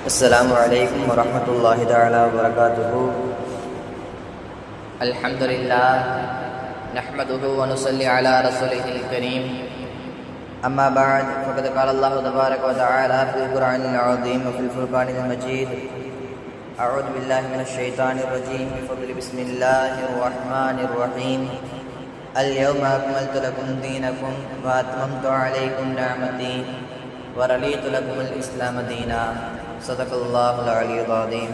السلام عليكم ورحمة الله تعالى وبركاته. الحمد لله نحمده ونصلي على رسوله الكريم. أما بعد فقد قال الله تبارك وتعالى في القرآن العظيم وفي الفرقان المجيد أعوذ بالله من الشيطان الرجيم بفضل بسم الله الرحمن الرحيم. اليوم أكملت لكم دينكم وأتممت عليكم نعمتي ورضيت لكم الإسلام دينا. صدق الله العلي العظيم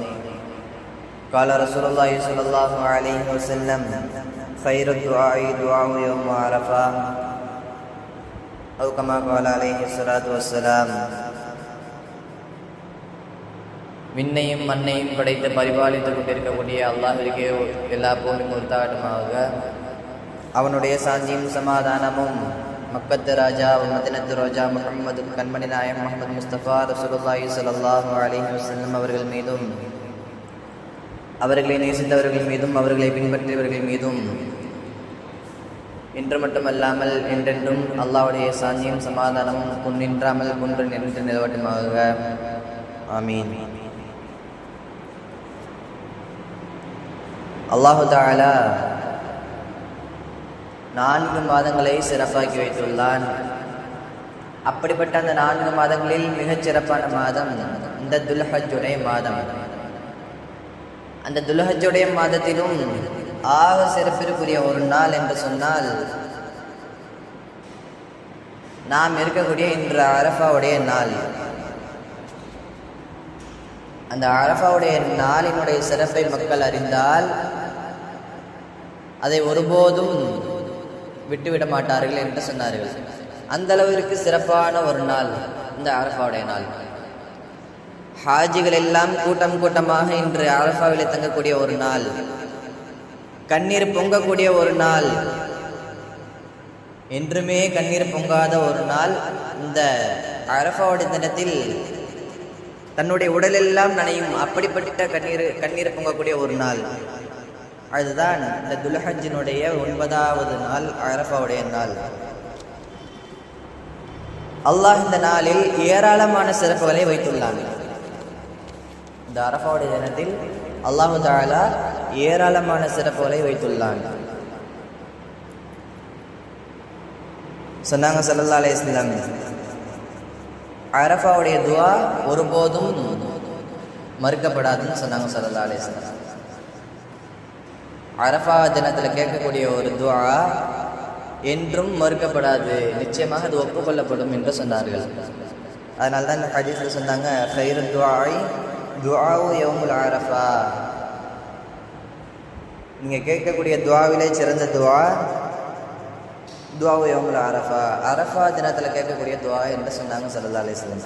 قال رسول الله صلى الله عليه وسلم خير الدعاء دعاء يوم عرفة أو كما قال عليه الصلاة والسلام விண்ணையும் மண்ணையும் படைத்து பரிபாலித்துக் கொண்டிருக்கக்கூடிய அல்லாஹிற்கே எல்லா போரும் உத்தாட்டமாக அவனுடைய சாந்தியும் சமாதானமும் மக்கத்து ராஜா மதினத்து ரோஜா முகமது கண்மணி நாயம் முகமது முஸ்தபா ரசூலுல்லாஹி ஸல்லல்லாஹு அலைஹி வஸல்லம் அவர்கள் மீதும் அவர்களை நேசித்தவர்கள் மீதும் அவர்களை பின்பற்றியவர்கள் மீதும் இன்று மட்டுமல்லாமல் என்றென்றும் அல்லாஹ்வுடைய சாந்தியும் சமாதானமும் குன்றின்றாமல் குன்று நின்று நிலவட்டுமாக ஆமீன் அல்லாஹு தாலா நான்கு மாதங்களை சிறப்பாக்கி வைத்துள்ளான். அப்படிப்பட்ட அந்த நான்கு மாதங்களில் மிகச் சிறப்பான மாதம் இந்த துல்ஹஜுடைய மாதம். அந்த துல்ஹஜுடைய மாதத்திலும் ஆக சிறப்பிற்குரிய ஒரு நாள் என்று சொன்னால் நாம் இருக்கக்கூடிய இன்று அரஃபாவுடைய நாள். அந்த அரஃபாவுடைய நாளினுடைய சிறப்பை மக்கள் அறிந்தால் அதை ஒருபோதும் விட்டுவிட மாட்டார்கள் என்று சொன்னார்கள். அந்த அளவிற்கு சிறப்பான ஒரு நாள் இந்த அரஃபாவுடைய நாள். ஹாஜிகள் எல்லாம் கூட்டம் கூட்டமாக இன்று அரஃபாவில் தங்கக்கூடிய ஒரு நாள். கண்ணீர் பொங்கக்கூடிய ஒரு நாள். என்றுமே கண்ணீர் பொங்காத ஒரு நாள் இந்த அரஃபாவுடைய தினத்தில் தன்னுடைய உடலெல்லாம் நனையும் அப்படிப்பட்ட கண்ணீர் கண்ணீர் பொங்கக்கூடிய ஒரு நாள். அதுதான் இந்த துலஹஜினுடைய ஒன்பதாவது நாள் அரஃபாவுடைய நாள். அல்லாஹ் இந்த நாளில் ஏராளமான சிறப்புகளை வைத்துள்ளான். இந்த அரஃபாவுடைய தினத்தில் அல்லாஹு தாலா ஏராளமான சிறப்புகளை வைத்துள்ளான். சொன்னாங்க சல்லல்லா இஸ்லாம் அரஃபாவுடைய துவா ஒருபோதும் மறுக்கப்படாதுன்னு சொன்னாங்க சல்லல்லா இஸ்லாம் அரஃபா தினத்தில் கேட்கக்கூடிய ஒரு துவா என்றும் மறுக்கப்படாது. நிச்சயமாக அது ஒப்புக்கொள்ளப்படும் என்று சொன்னார்கள். அதனால தான் இந்த ஹதீஸில் சொன்னாங்க ஹைரு துவாய் துவாவு யவுமுல் அரஃபா. நீங்கள் கேட்கக்கூடிய துவாவிலே சிறந்த துவா துவாவு யவுமுல் அரஃபா. அரஃபா தினத்தில் கேட்கக்கூடிய துவா என்று சொன்னாங்க சல்லா அலிஸ்லாம்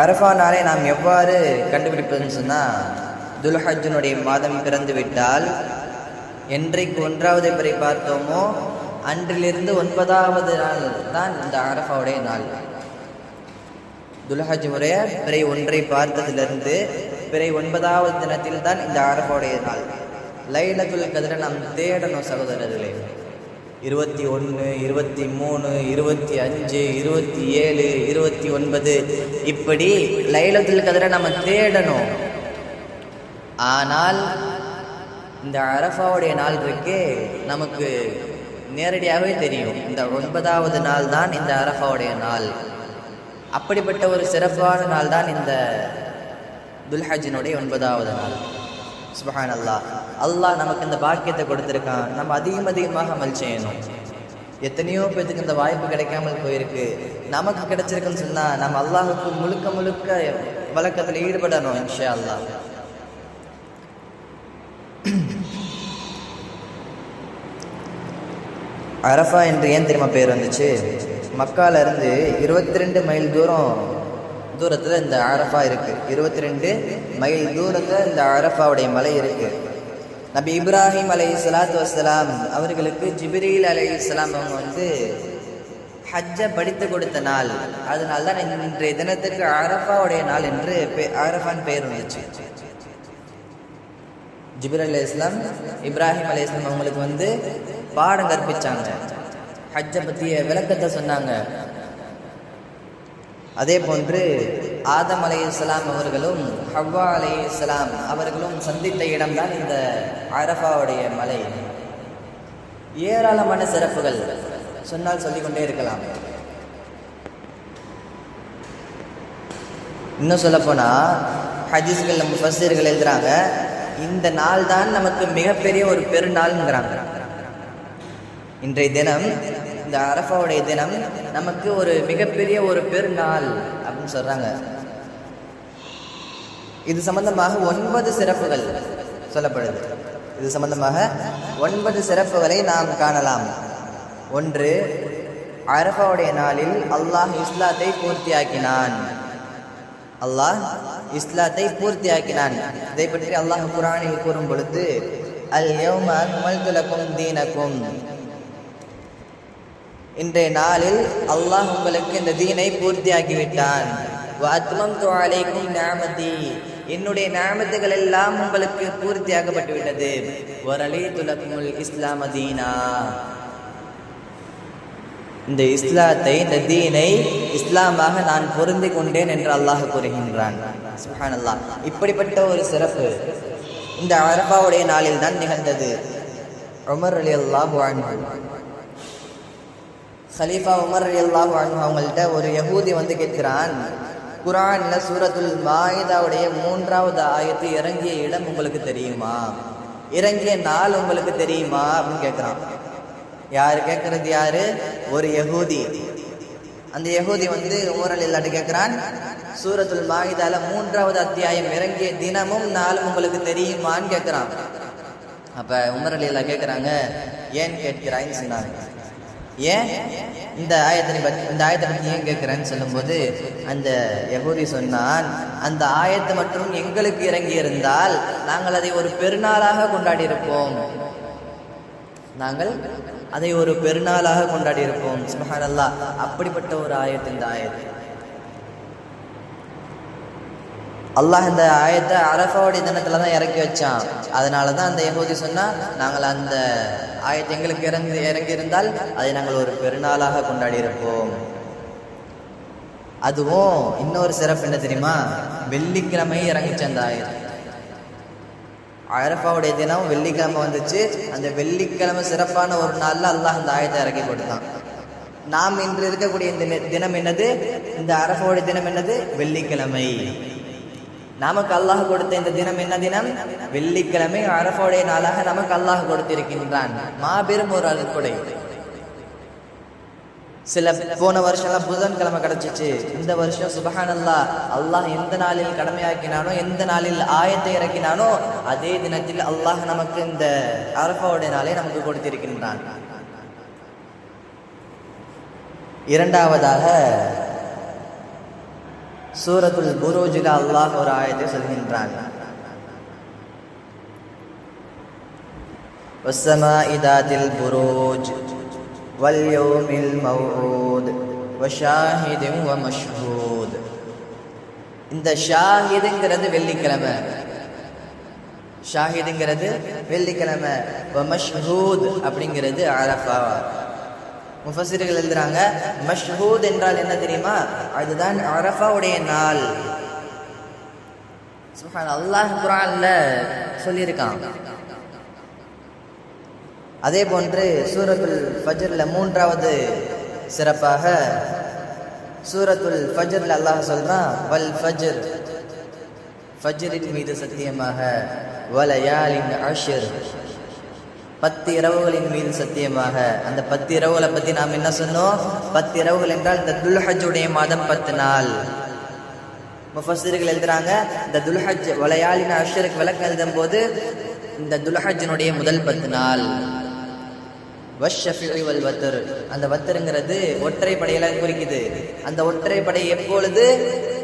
அரஃபா நாளை நாம் எவ்வாறு கண்டுபிடிப்பதுன்னு சொன்னால் துல்ஹஜனுடைய மாதம் பிறந்து விட்டால் என்றைக்கு ஒன்றாவது பிறை பார்த்தோமோ அன்றிலிருந்து ஒன்பதாவது நாள் தான் இந்த அரஃபாவுடைய நாள். துல்ஹஜ் முறைய பிறை ஒன்றை பார்த்ததிலிருந்து பிறை ஒன்பதாவது தினத்தில் தான் இந்த அரஃபாவுடைய நாள். லைலத்துல் கதிரை நாம் தேடணும் சகோதரர்களே. இருபத்தி ஒன்று இருபத்தி மூணு இருபத்தி அஞ்சு இருபத்தி ஏழு இருபத்தி ஒன்பது. இப்படி லைலத்தில் கதிரை நம்ம தேடணும். ஆனால் இந்த அரஃபாவுடைய நாள் இருக்கே நமக்கு நேரடியாகவே தெரியும். இந்த ஒன்பதாவது நாள் தான் இந்த அரஃபாவுடைய நாள். அப்படிப்பட்ட ஒரு சிறப்பான நாள் தான் இந்த துல்ஹஜினுடைய ஒன்பதாவது நாள். சுபஹான் அல்லாஹ் அல்லாஹ் நமக்கு இந்த பாக்கியத்தை கொடுத்துருக்கான். நம்ம அதிகம் அதிகமாக அமல் செய்யணும். எத்தனையோ பேத்துக்கு இந்த வாய்ப்பு கிடைக்காமல் போயிருக்கு. நமக்கு கிடைச்சிருக்குன்னு சொன்னால் நம்ம அல்லாஹுக்கு முழுக்க முழுக்க வழக்கத்தில் ஈடுபடணும் இன்ஷா அல்லாஹ் அரஃபா என்று ஏன் தெரியுமா பேர் வந்துச்சு? மக்கால இருந்து இருபத்தி ரெண்டு மைல் தூரம் தூரத்தில் இந்த அரஃபா இருக்கு. இருபத்தி ரெண்டு மைல் தூரத்தில் இந்த அரஃபாவுடைய மலை இருக்கு. நபி இப்ராஹிம் அலை சலாத்து வசலாம் அவர்களுக்கு ஜிப்ரீல் அலை இஸ்லாம் அவங்க வந்து ஹஜ்ஜை படித்து கொடுத்த நாள். அதனால தான் இன்றைய தினத்துக்கு அரஃபாவுடைய நாள் என்று அரஃபான் பெயர் வந்துச்சு. ஜிபிர் அலி இஸ்லாம் இப்ராஹிம் அலி இஸ்லாம் அவங்களுக்கு வந்து பாடம் கற்பிச்சாங்க. ஹஜ்ஜை பற்றிய விளக்கத்தை சொன்னாங்க. அதே போன்று ஆதம் அலை இஸ்லாம் அவர்களும் ஹவ்வா அலை இஸ்லாம் அவர்களும் சந்தித்த இடம்தான் இந்த அரஃபாவுடைய மலை. ஏராளமான சிறப்புகள் சொன்னால் சொல்லிக்கொண்டே இருக்கலாம். இன்னும் சொல்லப்போனால் ஹதீஸ்கள் முஃபஸீர்கள் எழுதுறாங்க இந்த நாள் தான் நமக்கு மிகப்பெரிய ஒரு பெருநாள்ங்கிறாங்க. இன்றைய தினம் இந்த அரஃபாவுடைய தினம் நமக்கு ஒரு மிகப்பெரிய ஒரு பெருநாள் அப்படின்னு சொல்றாங்க. இது சம்பந்தமாக ஒன்பது சிறப்புகள் சொல்லப்படுது. இது சம்பந்தமாக ஒன்பது சிறப்புகளை நாம் காணலாம். ஒன்று அரஃபாவுடைய நாளில் அல்லாஹ் இஸ்லாத்தை பூர்த்தியாக்கினான். அல்லாஹ் இஸ்லாத்தை பூர்த்தியாக்கினான். இதை பற்றி அல்லாஹ் குரானில் கூறும் பொழுது அல் யௌம அக்மல்து லக்கும் தீனக்கும். இன்றைய நாளில் அல்லாஹ் உங்களுக்கு இந்த தீனை பூர்த்தியாகிவிட்டான் என்னுடைய நாமத்துகள் எல்லாம் உங்களுக்கு பூர்த்தியாகப்பட்டு விட்டது வரலி துலக்குமுல் இஸ்லாம தீனா. இந்த இஸ்லாத்தை இந்த தீனை இஸ்லாமாக நான் பொருந்தி கொண்டேன் என்று அல்லாஹ் கூறுகின்றான். இப்படிப்பட்ட ஒரு சிறப்பு இந்த அரபாவுடைய நாளில் தான் நிகழ்ந்தது. உமர் அலி அல்லாஹ் ஹலீஃபா உமர் அல்லாஹு அவங்கள்ட்ட ஒரு யகூதி வந்து கேட்கிறான். குரான்ல சூரத்துல் மாயிதாவுடைய மூன்றாவது ஆயத்து இறங்கிய இடம் உங்களுக்கு தெரியுமா? இறங்கிய நாள் உங்களுக்கு தெரியுமா? அப்படின்னு கேட்குறான். யாரு? கேட்கறது யாரு? ஒரு யகூதி. அந்த யகூதி வந்து உமர் அலி அல்லாட்டு கேட்குறான் சூரத்துல் மாயிதால மூன்றாவது அத்தியாயம் இறங்கிய தினமும் நாளும் உங்களுக்கு தெரியுமான்னு கேட்குறான். அப்ப உமர் அலி கேட்குறாங்க ஏன் கேட்கிறாய்ன்னு சொன்னாங்க. ஏன்? இந்த ஆயத்தை பற்றி இந்த ஆயத்தை பற்றி ஏன் கேட்குறேன்னு சொல்லும்போது அந்த யகூதி சொன்னான் அந்த ஆயத்தை மற்றும் எங்களுக்கு இறங்கி இருந்தால் நாங்கள் அதை ஒரு பெருநாளாக கொண்டாடி இருப்போம் நாங்கள் அதை ஒரு பெருநாளாக கொண்டாடி இருப்போம் சுபஹான் அல்லாஹ் அப்படிப்பட்ட ஒரு ஆயத்து இந்த ஆயத்து. அல்லாஹ் இந்த ஆயத்தை அரஃபாவுடைய தினத்துல தான் இறக்கி வச்சான். அதனால தான் அந்த யகூதி சொன்னா நாங்கள் அந்த ஆயத்தை எங்களுக்கு இறங்கி இறங்கி இருந்தால் அதை நாங்கள் ஒரு பெருநாளாக கொண்டாடி இருப்போம். அதுவும் இன்னொரு சிறப்பு என்ன தெரியுமா? வெள்ளிக்கிழமை இறங்கிச்சு அந்த ஆயத்து. அரஃபாவுடைய தினம் வெள்ளிக்கிழமை வந்துச்சு. அந்த வெள்ளிக்கிழமை சிறப்பான ஒரு நாளில் அல்லாஹ் அந்த ஆயத்தை இறக்கி கொடுத்தான். நாம் இன்று இருக்கக்கூடிய இந்த தினம் என்னது? இந்த அரஃபாவுடைய தினம் என்னது? வெள்ளிக்கிழமை. நமக்கு அல்லாஹ் கொடுத்த இந்த தினம் என்ன தினம்? வெள்ளிக்கிழமை அரபோடைய நாளாக நமக்கு அல்லாஹ் கொடுத்திருக்கின்றான். மாபெரும் ஒரு அருட்கொடை. சில போன வருஷம்லாம் புதன்கிழமை கிடைச்சிச்சு. இந்த வருஷம் சுபஹானல்லா அல்லாஹ் எந்த நாளில் கடமையாக்கினானோ எந்த நாளில் ஆயத்தை இறக்கினானோ அதே தினத்தில் அல்லாஹ் நமக்கு இந்த அரபாவுடைய நாளை நமக்கு கொடுத்திருக்கின்றான். இரண்டாவதாக சூரத்துல் புரூஜில் அல்லாஹ் ஒரு ஆயத்தை சொல்கின்றான் والسماء ذات البروج واليوم الموعود وشاهد ومشهود இந்த ஷாஹிதுங்கிறது வெள்ளிக்கிழமை ஷாஹிதுங்கிறது வெள்ளிக்கிழமை மஷ்ஹூத் அப்படிங்கிறது அரஃபா முஃபசிர்கள் எழுதுறாங்க மஷ்ஹூத் என்றால் என்ன தெரியுமா? அதுதான் அரஃபாவுடைய நாள். சுஹான் அல்லாஹ் குரான்ல சொல்லியிருக்கான். அதே போன்று சூரத்துல் ஃபஜ்ர்ல மூன்றாவது சிறப்பாக சூரத்துல் ஃபஜ்ர்ல அல்லாஹ் சொல்றான் வல் ஃபஜர். ஃபஜரின் மீது சத்தியமாக வலயாலின் அஷர். பத்து இரவுகளின் மீது சத்தியமாக. அந்த பத்து இரவுகளை பத்தி நாம் என்ன சொன்னோம்? பத்து இரவுகள் என்றால் இந்த துல்ஹஜுடைய மாதம் பத்து நாள். முஃபஸிர்கள் எழுதுறாங்க இந்த துல்ஹஜ் வலையாளின அஷருக்கு விளக்கம் எழுதும் போது இந்த துல்ஹஜினுடைய முதல் பத்து நாள். வல் வத்தர் அந்த வத்தருங்கிறது ஒற்றை படையில குறிக்குது. அந்த ஒற்றை படை எப்பொழுது?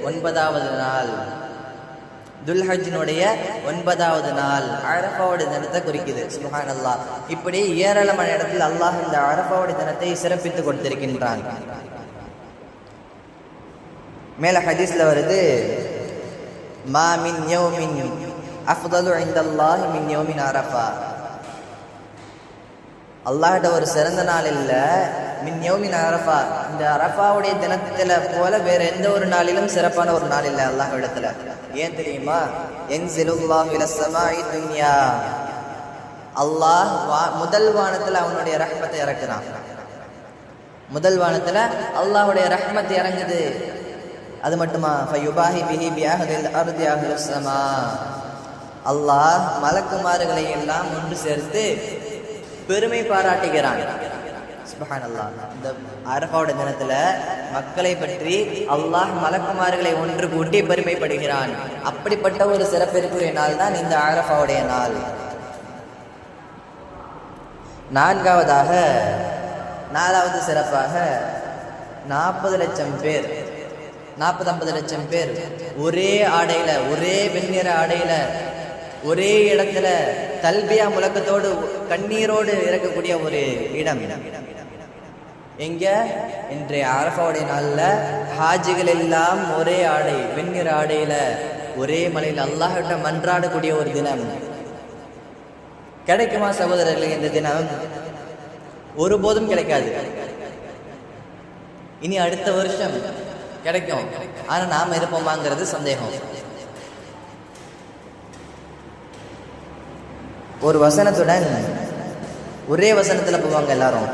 ஒன்பதாவது நாள். துல்ஹஜினுடைய ஒன்பதாவது நாள் அரஃபாவோட தினத்தை குறிக்குது சுஹான் அல்லா இப்படி ஏராளமான இடத்தில் அல்லாஹ் இந்த அரஃபாவோட தினத்தை சிறப்பித்து கொடுத்திருக்கின்றான். மேல ஹதீஸ்ல வருது மா மின் அஃதலு ஐந்தல்லாஹ் மின் யோமின் அரபா அல்லாஹிட்ட ஒரு சிறந்த நாள் இல்லை. மின் யோமின் அரஃபா. இந்த அரஃபாவுடைய தினத்துல போல வேற எந்த ஒரு நாளிலும் சிறப்பான ஒரு நாள் இல்லை அல்லாஹ் இடத்துல. ஏன் தெரியுமா? என் சிலுல்லாஹ் துன்யா. அல்லாஹ் வா- முதல் வானத்துல அவனுடைய ரஹ்மத்தை இறக்குறான். முதல் வானத்துல அல்லாஹ்வுடைய ரஹ்மத் இறங்குது. அது மட்டுமா? ஃபயுபாஹி பிஹி பியாஹதில் அர்தி அஹ்லுஸ் அல்லாஹ் மலக்குமாறுகளை எல்லாம் ஒன்று சேர்த்து பெருமை பாராட்டுகிறான். இந்த தினத்துல மக்களை பற்றி அல்லாஹ் மலக்குமார்களை ஒன்று கூட்டி பெருமைப்படுகிறான். அப்படிப்பட்ட ஒரு சிறப்பிற்குரிய நாள் தான் இந்த அரஃபாவுடைய நாள். நான்காவதாக நாலாவது சிறப்பாக நாற்பது லட்சம் பேர் நாற்பது ஐம்பது லட்சம் பேர் ஒரே ஆடையில ஒரே வெண்ணிற ஆடையில ஒரே இடத்துல தல்பியா முழக்கத்தோடு கண்ணீரோடு இறக்கக்கூடிய ஒரு இடம். எங்க? இன்றைய அரபாவுடைய நாள்ல ஹாஜிகள் எல்லாம் ஒரே ஆடை வெண்ணிற ஆடையில ஒரே மலையில் அல்லாஹிட்ட மன்றாடக்கூடிய ஒரு தினம். கிடைக்குமா சகோதரர்களே இந்த தினம்? ஒருபோதும் கிடைக்காது. இனி அடுத்த வருஷம் கிடைக்கும். ஆனா நாம இருப்போமாங்கிறது சந்தேகம். ஒரு வசனத்துடன் ஒரே வசனத்துல போவாங்க எல்லாரும்.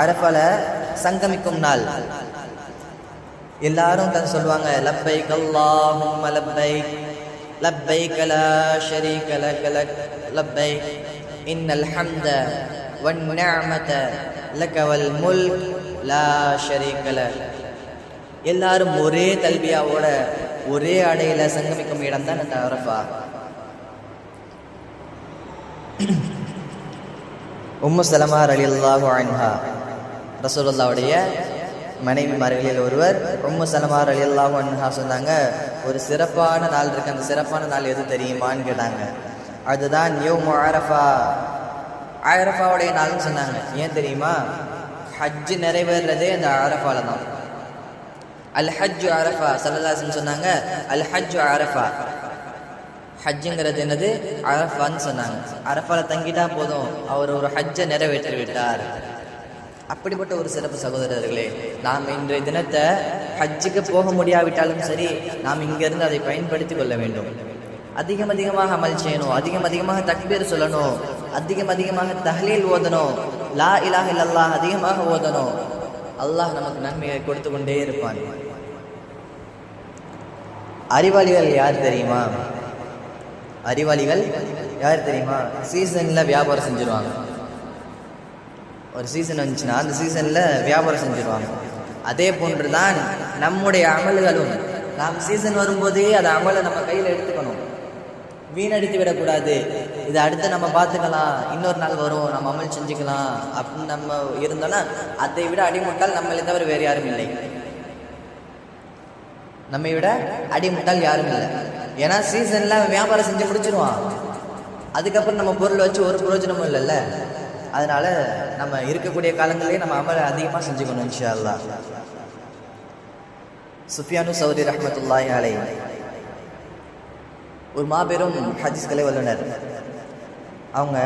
அரஃபால சங்கமிக்கும் நாள். எல்லாரும் தான் சொல்லுவாங்க லப்பை கல்லாஹும் லப்பை லப்பைக் லா ஷரி கல கல லப்பை இன்னல் ஹம்த வன் நிஅமத லக்கவல் முல் லா ஷரி கல எல்லாரும் ஒரே தல்வியாவோட ஒரே அடையில சங்கமிக்கும் இடம் தான் அந்த அரஃபா உம்மு சலமா ரலியல்லாஹு அன்ஹா. ரசூலுல்லாவுடைய மனைவிமார்களில் ஒருவர் உம்மு சலமா ரலியல்லாஹு அன்ஹா சொன்னாங்க ஒரு சிறப்பான நாள் இருக்கு. அந்த சிறப்பான நாள் எது தெரியுமான்னு கேட்டாங்க. அதுதான் யௌமு ஆரஃபா ஆரஃபாவுடைய நாள்னு சொன்னாங்க. ஏன் தெரியுமா? ஹஜ்ஜு நிறைவேறதே அந்த அரஃபால தான். அல் ஹஜ்ஜு அரஃபா சல்லதாசன் சொன்னாங்க அல் ஹஜ்ஜு அரஃபா. ஹஜ்ஜுங்கிறது என்னது? அரஃபான்னு சொன்னாங்க. அரஃபால தங்கிட்டா போதும். அவர் ஒரு ஹஜ்ஜை நிறைவேற்றி விட்டார் அப்படிப்பட்ட ஒரு சிறப்பு சகோதரர்களே நாம் இன்றைய தினத்தை ஹஜ்ஜுக்கு போக முடியாவிட்டாலும் சரி நாம் இங்கிருந்து அதை பயன்படுத்தி கொள்ள வேண்டும். அதிகம் அதிகமாக அமல் செய்யணும். அதிகம் அதிகமாக தக்பீர் சொல்லணும். அதிகம் அதிகமாக தஹ்லீல் ஓதணும். லா இலாஹ இல்லல்லாஹ் அதிகமாக ஓதணும். அல்லாஹ் நமக்கு நன்மையை கொடுத்து கொண்டே இருப்பான். அறிவாளிகள் யார் தெரியுமா? அறிவாளிகள் யார் தெரியுமா? சீசனில் வியாபாரம் செஞ்சுருவாங்க. ஒரு சீசன் வந்துச்சுன்னா அந்த சீசனில் வியாபாரம் செஞ்சுருவாங்க. அதே போன்று தான் நம்முடைய அமல்களும். நாம் சீசன் வரும்போதே அந்த அமலை நம்ம கையில் எடுத்துக்கணும். வீணடித்து விடக்கூடாது. இதை அடுத்து நம்ம பார்த்துக்கலாம். இன்னொரு நாள் வரும் நம்ம அமல் செஞ்சுக்கலாம். அப்படின்னு நம்ம இருந்தோம்னா அதை விட அடிமுட்டால் நம்மளை தவிர வேறு யாரும் இல்லை. நம்மை விட அடிமுட்டால் யாரும் இல்லை. ஏன்னா சீசன்ல வியாபாரம் செஞ்சு முடிச்சிருவான். அதுக்கப்புறம் நம்ம பொருள் வச்சு ஒரு பிரயோஜனமும் இல்லைல்ல. அதனால நம்ம இருக்கக்கூடிய காலங்களிலே நம்ம அமலை அதிகமாக செஞ்சுக்கணும் இன்ஷா அல்லாஹ் சுஃபியானு சௌரி ரஹ்மத்துல்லாஹி அலை ஒரு மாபெரும் ஹதீஸ் வல்லுனர் அவங்க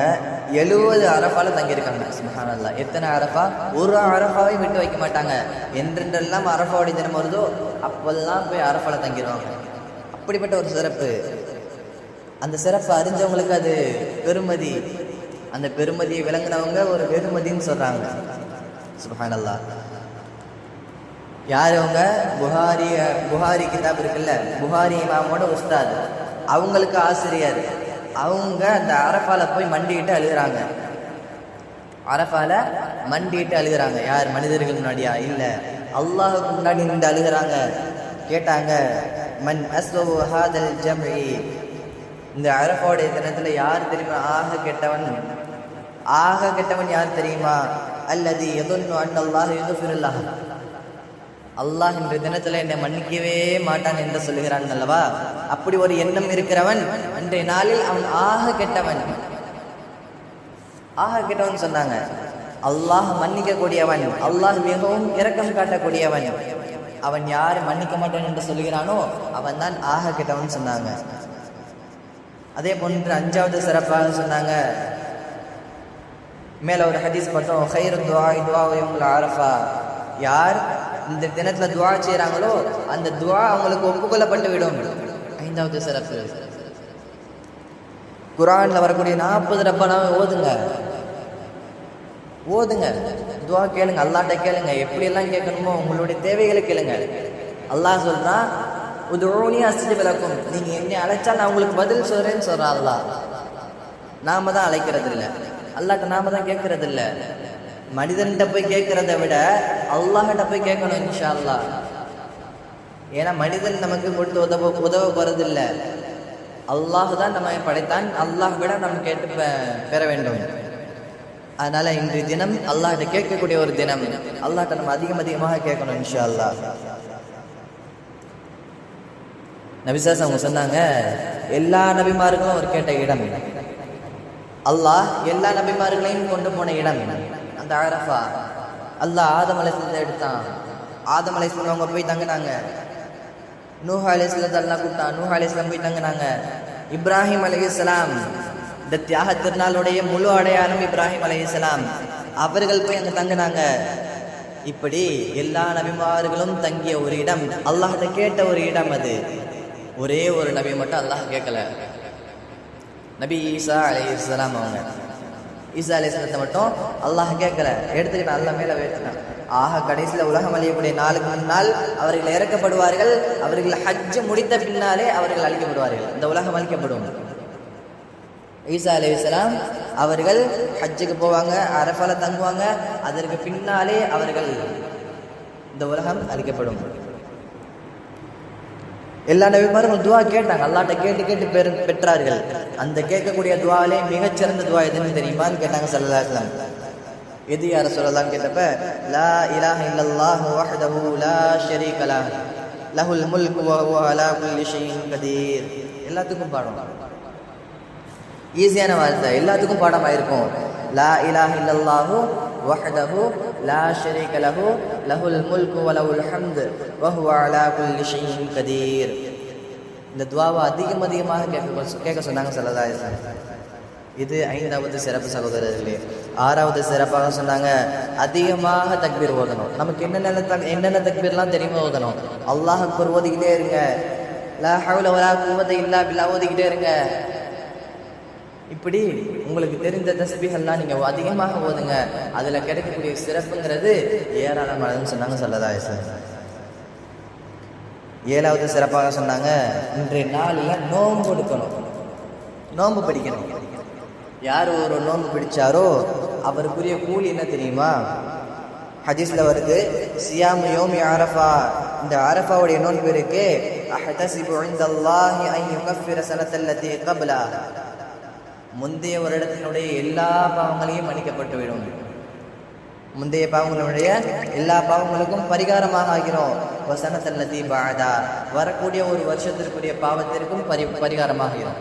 எழுபது அரஃபால தங்கியிருக்காங்க சுபஹானல்லாஹ். எத்தனை அரஃபா? ஒரு அரஃபாவை விட்டு வைக்க மாட்டாங்க. என்றென்றெல்லாம் அரஃபாவுடைய தினம் வருதோ அப்பெல்லாம் போய் அரஃபால தங்கிடுவாங்க அப்படிப்பட்ட ஒரு சிறப்பு. அந்த சிறப்பு அறிஞ்சவங்களுக்கு அது பெருமதி. அந்த பெருமதியை விளங்கினவங்க ஒரு வெகுமதின்னு சொல்றாங்க. சுபஹானல்லா. யார் அவங்க? புகாரிய புகாரி கிதாப் இருக்குல்ல? புகாரி இமாமோட உஸ்தாது. அவங்களுக்கு ஆசிரியர். அவங்க அந்த அரஃபால போய் மண்டிட்டு அழுகுறாங்க. அரஃபால மண்டிட்டு அழுகுறாங்க. யார்? மனிதர்கள் முன்னாடியா? இல்லை. அல்லாஹுக்கு முன்னாடி நின்று அழுகிறாங்க. கேட்டாங்க. மன் அஸ்வபு ஹாதல் ஜம்இ. இந்த அரஃபாவுடைய தினத்துல யார் தெரியுமா? ஆக கெட்டவன். ஆக கெட்டவன் யார் தெரியுமா? அல்லது எதொன்னு அன்னல்லாஹ் எதுஃபிருல்லாஹ் அல்லாஹ் இன்று தினத்துல என்னை மன்னிக்கவே மாட்டான் என்று சொல்லுகிறான் அல்லவா? அப்படி ஒரு எண்ணம் இருக்கிறவன் அன்றைய நாளில் அவன் ஆக கெட்டவன். ஆக கெட்டவன் சொன்னாங்க. அல்லாஹ் மன்னிக்கக்கூடியவன் அல்லாஹ் மிகவும் இரக்கம் காட்டக்கூடியவன். அவன் யார் மன்னிக்க மாட்டான் என்று சொல்கிறானோ அவன் தான் ஆக கெட்டவன் சொன்னாங்க. அதே போன்று அஞ்சாவது சிறப்பாக சொன்னாங்க. மேலே ஒரு ஹதீஸ் பார்த்தோம் ஹைரு துவா துவா உங்கள் ஆரஃபா யார் இந்த தினத்தில் துவா செய்கிறாங்களோ அந்த துவா அவங்களுக்கு ஒப்புக்கொள்ளப்பட்டு விடும் ஐந்தாவது சிறப்பு. குரானில் வரக்கூடிய நாற்பது ரப்பனாவை ஓதுங்க. ஓதுங்க. துவா கேளுங்க அல்லாட்ட கேளுங்க. எப்படியெல்லாம் கேட்கணுமோ உங்களுடைய தேவைகளை கேளுங்க. அல்லாஹ் சொல்றான் உதோனி அசிஜி விளக்கும் நீங்க என்னை அழைச்சா நான் உங்களுக்கு பதில் சொல்றேன்னு சொல்றான் அல்லாஹ். நாம தான் அழைக்கிறது இல்லை அல்லாட்ட நாம தான் கேட்கறது இல்லை மனிதன்கிட்ட போய் கேட்கறத விட அல்லாஹிட்ட போய் கேட்கணும் இன்ஷா அல்லாஹ் ஏன்னா மனிதன் நமக்கு கொடுத்து உதவ உதவ போறது இல்லை அல்லாஹ் தான் நம்ம படைத்தான். அல்லாஹ் விட நம்ம கேட்டு பெற வேண்டும். அதனால இன்றைய தினம் அல்லாஹ்ட்ட கேட்கக்கூடிய ஒரு தினம். அல்லாஹ்ட்ட நம்ம அதிகம் அதிகமாக கேட்கணும் இன்ஷா அல்லாஹ் நபிசாஸ் அவங்க சொன்னாங்க எல்லா நபிமாருக்கும் அவர் கேட்ட இடம். அல்லாஹ் எல்லா நபிமார்களையும் கொண்டு போன இடம். அந்த அரஃபா அல்லாஹ் ஆதம் அலைஸ்லத்தை எடுத்தான். ஆதம் அலைஸ்லம் அவங்க போய் தங்கினாங்க. நூஹ் அலைஸ்லத்தை அல்லாஹ் கூப்பிட்டான். நூஹ் அலைஸ்லாம் போய் தங்கினாங்க. இப்ராஹிம் அலைஹிஸ்ஸலாம் இந்த தியாக திருநாளுடைய முழு அடையாளம் இப்ராஹிம் அலைஹிஸ்ஸலாம் அவர்கள் போய் அங்கே தங்கினாங்க. இப்படி எல்லா நபிமார்களும் தங்கிய ஒரு இடம். அல்லாஹ்ட்ட கேட்ட ஒரு இடம் அது. ஒரே ஒரு நபி மட்டும் அல்லாஹ் கேட்கல. நபி ஈசா அலைஹிஸ்ஸலாம் அவங்க. ஈசா அலைஹிஸ்ஸலத்தை மட்டும் அல்லாஹ் கேட்கல. எடுத்துக்கிட்டான் அல்ல மேலே வைத்துட்டான் ஆக கடைசியில் உலகம் அழியக்கூடிய நாளுக்கு முன்னால் அவர்கள் இறக்கப்படுவார்கள். அவர்கள் ஹஜ் முடித்த பின்னாலே அவர்கள் அழிக்கப்படுவார்கள். இந்த உலகம் அழிக்கப்படும். ஈசா அலைஹிஸ்ஸலாம் அவர்கள் ஹஜ்ஜுக்கு போவாங்க அரஃபால தங்குவாங்க. அதற்கு பின்னாலே அவர்கள் இந்த உலகம் அழிக்கப்படும். எல்லா நபிமாரும் துவா கேட்டாங்க. அல்லாட்ட கேட்டு கேட்டு பெரு பெற்றார்கள். அந்த கேட்கக்கூடிய துவாலே மிகச்சிறந்த துவா எதுன்னு தெரியுமான்னு கேட்டாங்க சல்லல்லாஹு எது யார சொல்லலாம் கேட்டப்ப லா இலாஹ இல்லல்லாஹு வஹ்தஹு லா ஷரீக லஹ் லஹுல் முல்கு வஹுவ அலா குல்லி ஷைஇன் கதீர். எல்லாத்துக்கும் பாடம். ஈஸியான வார்த்தை எல்லாத்துக்கும் பாடமாக இருக்கும் லா இலாஹ் இல்லல்லாஹு வஹதஹு லா ஷரீக லஹு லஹுல் முல்கு வலஹுல் ஹம்து வஹு அலா குல்லி ஷைஇன் கதீர். இந்த துவாவை அதிகம் அதிகமாக கேட்க கேட்க சொன்னாங்க சல்லல்லாஹு அலைஹி இது ஐந்தாவது சிறப்பு சகோதரர்களே. ஆறாவது சிறப்பாக சொன்னாங்க அதிகமாக தக்பீர் ஓதணும். நமக்கு என்னென்ன தக் என்னென்ன தக்பீர்லாம் தெரியுமோ ஓதணும். அல்லாஹ் அக்பர் ஓதிக்கிட்டே இருங்க. லா ஹவுல வரா குவத்த இல்லா பில்லா ஓதிக்கிட்டே இருங்க. இப்படி உங்களுக்கு தெரிந்த தஸ்பிகள்லாம் நீங்கள் அதிகமாக ஓதுங்க. அதில் கிடைக்கக்கூடிய சிறப்புங்கிறது ஏராளமானதுன்னு சொன்னாங்க சொல்லதா சார். ஏழாவது சிறப்பாக சொன்னாங்க இன்றைய நாளில் நோன்பு கொடுக்கணும் நோன்பு பிடிக்கணும். யார் ஒரு நோன்பு பிடிச்சாரோ அவருக்குரிய கூலி என்ன தெரியுமா? ஹதீஸ்ல வருது சியாம் யோமி அரஃபா. இந்த அரஃபாவுடைய நோன்பு இருக்கு அஹதசிபு இந்தல்லாஹி அன் யுகஃபிர சனத்தல்லதி கப்லா. முந்தைய வருடத்தினுடைய எல்லா பாவங்களையும் மன்னிக்கப்பட்டுவிடும் முந்தைய பாவங்களுடைய எல்லா பாவங்களுக்கும் பரிகாரமாக ஆகிறோம். வசனத்தில் பாதா வரக்கூடிய ஒரு வருஷத்திற்குரிய பாவத்திற்கும் பரி பரிகாரமாகிறோம்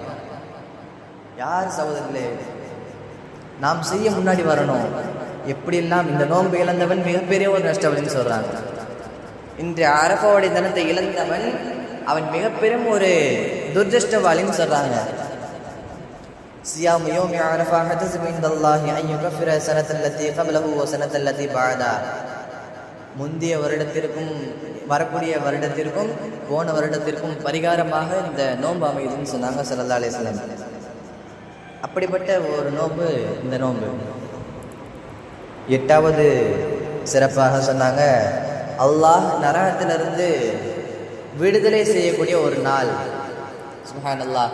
யார் சகோதரர்களே? நாம் செய்ய முன்னாடி வரணும். எப்படியெல்லாம் இந்த நோன்பு இழந்தவன் மிகப்பெரிய ஒரு நஷ்டவன் சொல்றாங்க. இன்று அரபாவுடைய தினத்தை இழந்தவன் அவன் மிகப்பெரும் ஒரு துர்திருஷ்டவாளின்னு சொல்றாங்க. صيام يوم عرفة حتسب عند الله أن يكفر سنة التي قبله وسنة التي بعدها முந்தைய வருடத்திற்கும் வரக்கூடிய வருடத்திற்கும் போன வருடத்திற்கும் பரிகாரமாக இந்த நோன்பு அமையுதுன்னு சொன்னாங்க சல்லா அலிஸ்லாம் அப்படிப்பட்ட ஒரு நோன்பு இந்த நோன்பு எட்டாவது சிறப்பாக சொன்னாங்க அல்லாஹ் நரகத்திலிருந்து விடுதலை செய்யக்கூடிய ஒரு நாள் சுஹான் அல்லாஹ்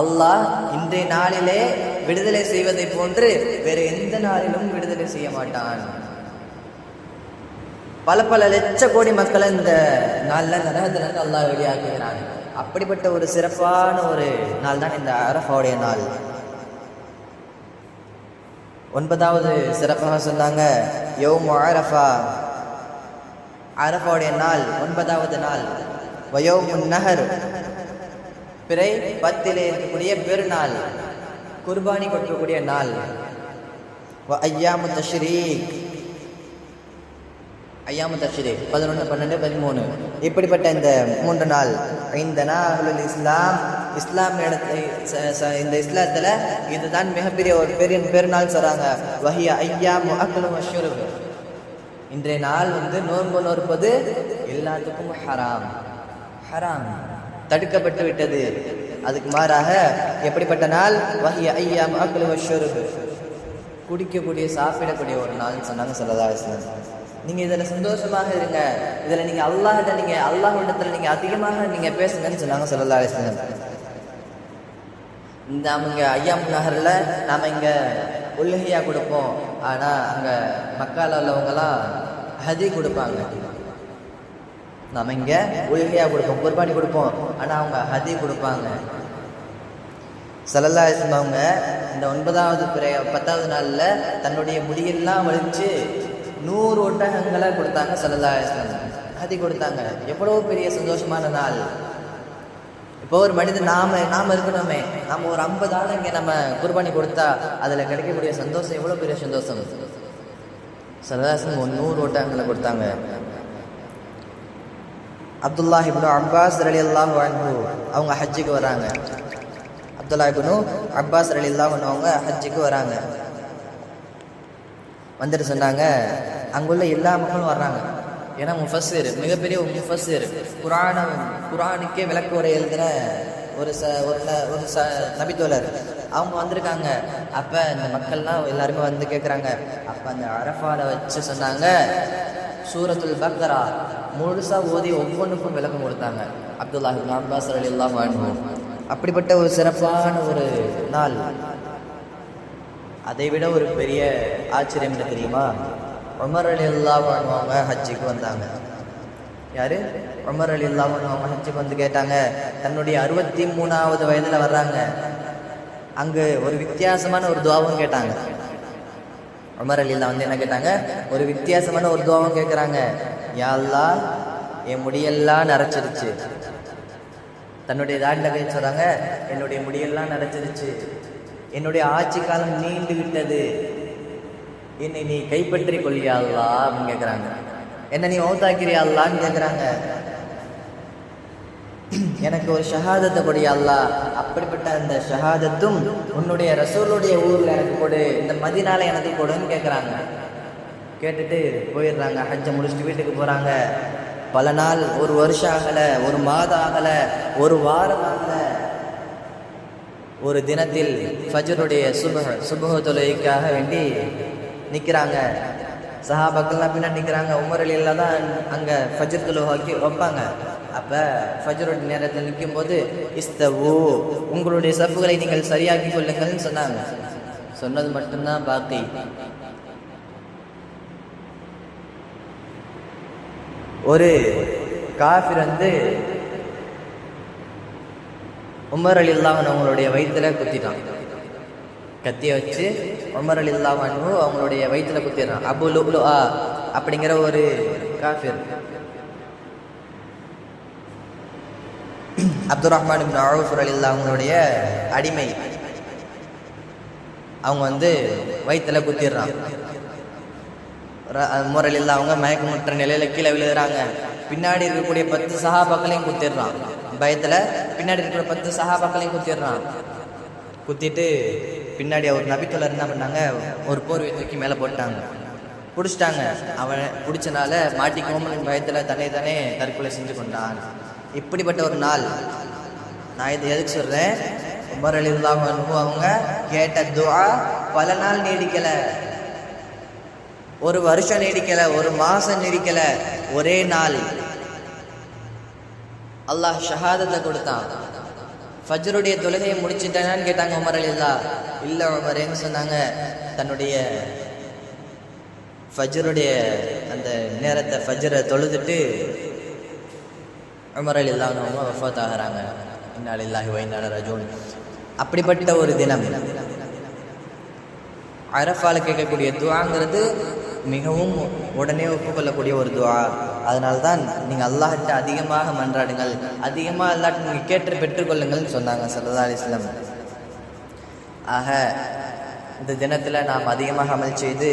அல்லாஹ் இன்றைய நாளிலே விடுதலை செய்வதை போன்று வேறு எந்த நாளிலும் விடுதலை செய்ய மாட்டான். பல பல லட்ச கோடி மக்களை இந்த நாளில் நரகத்திலிருந்து அல்லாஹ் வெளியாக்குகிறான். அப்படிப்பட்ட ஒரு சிறப்பான ஒரு நாள் தான் இந்த அரஃபாவுடைய நாள். ஒன்பதாவது சிறப்பாக சொன்னாங்க யோம் அரஃபா. அரஃபாவுடைய நாள் ஒன்பதாவது நாள். வயோமுன் நகர் பிறை பத்திலே இருக்கக்கூடிய பெருநாள் குர்பானி கொடுக்கக்கூடிய நாள். வ ஐயாமு தஷ்ரீக். ஐயாமு தஷ்ரீக் பதினொன்று பன்னெண்டு பதிமூணு. இப்படிப்பட்ட இந்த மூன்று நாள். இந்த நாள் இஸ்லாம் இஸ்லாம் இடத்தை இந்த இஸ்லாத்தில் இதுதான் மிகப்பெரிய ஒரு பெரிய பெருநாள் சொல்கிறாங்க வஹிய ஐயா முஅக்கலு மஷூருகு இன்றைய நாள் வந்து நோன்பு நோற்பது எல்லாத்துக்கும் ஹராம். ஹராம். தடுக்கப்பட்டு விட்டது. அதுக்கு மாறாக எப்படிப்பட்ட நாள்? வஹிய ஐயா முஅக்கலு மஷூருகு குடிக்கக்கூடிய சாப்பிடக்கூடிய ஒரு நாள்னு சொன்னாங்க சொல்லதா நீங்க இதுல சந்தோஷமாக இருங்க. இதுல நீங்க அல்லாஹ்கிட்ட நீங்க அல்லாஹ்விடத்துல நீங்க அதிகமாக நீங்க பேசுங்கன்னு சொன்னாங்க சொல்லலா இந்த அவங்க ஐயாம் நகரில் நாம் இங்கே உல்லகையா கொடுப்போம். ஆனால் அங்கே மக்கால் உள்ளவங்கலாம் ஹதி கொடுப்பாங்க. நம்ம இங்க உல்கையா கொடுப்போம் குர்பானி கொடுப்போம். ஆனா அவங்க ஹதி கொடுப்பாங்க. சல்லல்லா அவங்க இந்த ஒன்பதாவது பிறை பத்தாவது நாள்ல தன்னுடைய முடியெல்லாம் வலிச்சு நூறு ஒட்டகங்களை கொடுத்தாங்க சல்லல்லா அலிஸ்லாம் ஹதி கொடுத்தாங்க. எவ்வளவு பெரிய சந்தோஷமான நாள். இப்போ ஒரு மனிதன் நாம நாம இருக்கணுமே. நாம ஒரு ஐம்பது ஆள் இங்கே நம்ம குர்பானி கொடுத்தா அதுல கிடைக்கக்கூடிய சந்தோஷம் எவ்வளவு பெரிய சந்தோஷம்? சரதாசன் ஒரு நூறு ஓட்டங்களை கொடுத்தாங்க. அப்துல்லா இப்னு அப்பாஸ் ரலி அல்லாஹ் அவங்க ஹஜ்ஜுக்கு வராங்க. அப்துல்லா இப்னு அப்பாஸ் ரலி அல்லாஹ் அவங்க ஹஜ்ஜுக்கு வராங்க. வந்துட்டு சொன்னாங்க அங்குள்ள எல்லா மக்களும் வர்றாங்க. ஏன்னா முஃபஸிர் மிகப்பெரிய ஒரு முஃபஸிர் குரான குரானுக்கே விளக்கு உரை எழுதின ஒரு ச ஒரு ஒரு ச நபித்தோழர். அவங்க வந்திருக்காங்க. அப்போ இந்த மக்கள்லாம் எல்லாருமே வந்து கேட்குறாங்க அப்போ அந்த அரஃபால வச்சு சொன்னாங்க சூரத்துல் பக்தரா முழுசாக ஓதி ஒவ்வொன்றுக்கும் விளக்கம் கொடுத்தாங்க. அப்துல்லா இப்னு அப்பாஸ் அலி அல்லாஹ் அப்படிப்பட்ட ஒரு சிறப்பான ஒரு நாள். அதை விட ஒரு பெரிய ஆச்சரியம் என்ன தெரியுமா? உமர் அலி அல்லா வாழ்வாங்க ஹஜ்ஜிக்கு வந்தாங்க. யாரு? உமர் அலி அல்லா வாழ்வாங்க ஹஜ்ஜிக்கு வந்து கேட்டாங்க. தன்னுடைய அறுபத்தி மூணாவது வயதில் வர்றாங்க. அங்கு ஒரு வித்தியாசமான ஒரு துவாவும் கேட்டாங்க. உமர் அலியில் வந்து என்ன கேட்டாங்க? ஒரு வித்தியாசமான ஒரு துவாவும் கேட்குறாங்க யாழ்லா என் முடியெல்லாம் நரைச்சிருச்சு. தன்னுடைய தாடியில் கை சொல்கிறாங்க என்னுடைய முடியெல்லாம் நரைச்சிருச்சு. என்னுடைய ஆட்சி காலம் நீண்டு விட்டது. என்னை நீ கைப்பற்றி கொள்ளியா அப்படின்னு கேட்குறாங்க என்ன நீ மௌத்தாக்கிறியாள்லான்னு கேட்குறாங்க எனக்கு ஒரு ஷஹாதத்தை கொடி அல்லா அப்படிப்பட்ட அந்த ஷஹாதத்தும் உன்னுடைய ரசூலுடைய ஊரில் எனக்கு கொடு. இந்த மதினால எனக்கு கொடுன்னு கேட்குறாங்க கேட்டுட்டு போயிடுறாங்க. ஹஜ்ஜை முடிச்சுட்டு வீட்டுக்கு போகிறாங்க பல நாள் ஒரு வருஷம் ஆகலை ஒரு மாதம் ஆகலை ஒரு வாரம் ஆகலை. ஒரு தினத்தில் ஃபஜருடைய சுப சுபக தொழுகைக்காக வேண்டி நிற்கிறாங்க சஹாபாக்கள்லாம் பின்னாடி நிற்கிறாங்க உமரலியில் தான் அங்கே ஃபஜர் தொழுகைக்கு வைப்பாங்க. அப்போ ஃபஜருடைய நேரத்தில் நிற்கும் போது இஸ்தவோ உங்களுடைய சப்புகளை நீங்கள் சரியாக்கி கொள்ளுங்கள்னு சொன்னாங்க. சொன்னது மட்டும்தான் பாக்கி. ஒரு காஃபிர் வந்து உமர் அலி அவங்களுடைய வயிற்றுல குத்திட்டான். கத்தியை வச்சு உமர் அலி அவங்களுடைய வயிற்றுல குத்திடுறான். அபு லுப்லு ஆ அப்படிங்கிற ஒரு காஃபிர். அப்துல் ரஹ்மான் இப்னு அவுஃபர் அலி அவங்களுடைய அடிமை. அவங்க வந்து வயிற்றுல குத்திடுறான். முறையில் அவங்க மயக்கமுற்ற நிலையில கீழே விழுகிறாங்க. பின்னாடி இருக்கக்கூடிய பத்து சகாபாக்களையும் குத்திடுறான். பயத்துல பின்னாடி இருக்கிற பத்து சகாபாக்களையும் குத்திடுறான். குத்திட்டு பின்னாடி அவர் நபித்தொழர் என்ன பண்ணாங்க? ஒரு போர்வை தூக்கி மேலே போட்டாங்க. பிடிச்சிட்டாங்க. அவன் பிடிச்சனால மாட்டிக்கோமன் பயத்துல தன்னை தானே தற்கொலை செஞ்சு கொண்டான். இப்படிப்பட்ட ஒரு நாள். நான் இது எதுக்கு சொல்றேன்? உமர் அலி அவங்க கேட்ட துவா பல நாள் நீடிக்கலை. ஒரு வருஷம் நீடிக்கல ஒரு மாசம் நீடிக்கல ஒரே நாள். அல்லாஹ் ஷஹாதத்தை கொடுத்தான். ஃபஜ்ருடைய தொழுகையை முடிச்சிட்டேனான்னு கேட்டாங்க உமர் அலில்லா இல்லை உமரேன்னு சொன்னாங்க? தன்னுடைய ஃபஜ்ருடைய அந்த நேரத்தை ஃபஜ்ரை தொழுதுட்டு உமரல் இல்லாதவங்க வஃத் ஆகிறாங்க. இன்னால் இல்லாஹி வைநாட ரஜோன் அப்படிப்பட்ட ஒரு தினம். அரஃபால் கேட்கக்கூடிய துவாங்கிறது மிகவும் உடனே ஒப்புக்கொள்ளக்கூடிய ஒரு துவா. அதனால தான் நீங்கள் அல்லாஹிட்ட அதிகமாக மன்றாடுங்கள். அதிகமாக அல்லாட்ட நீங்கள் கேட்டு பெற்றுக்கொள்ளுங்கள்னு சொன்னாங்க சல்லா அலிஸ்லாம் ஆக இந்த தினத்தில் நாம் அதிகமாக அமல் செய்து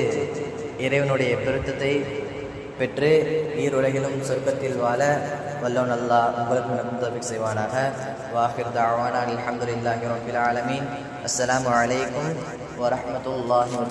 இறைவனுடைய பெருத்தத்தை பெற்று ஈருலகிலும் சொர்க்கத்தில் வாழ வல்லோன் அல்லாஹ் உங்களுக்கு செய்வானாக. வாஹிர் தாவானா அல்ஹம்துலில்லாஹி ரபில் ஆலமீன். அஸ்லாம் அலைக்கும் வரமத்துல்லாஹி வ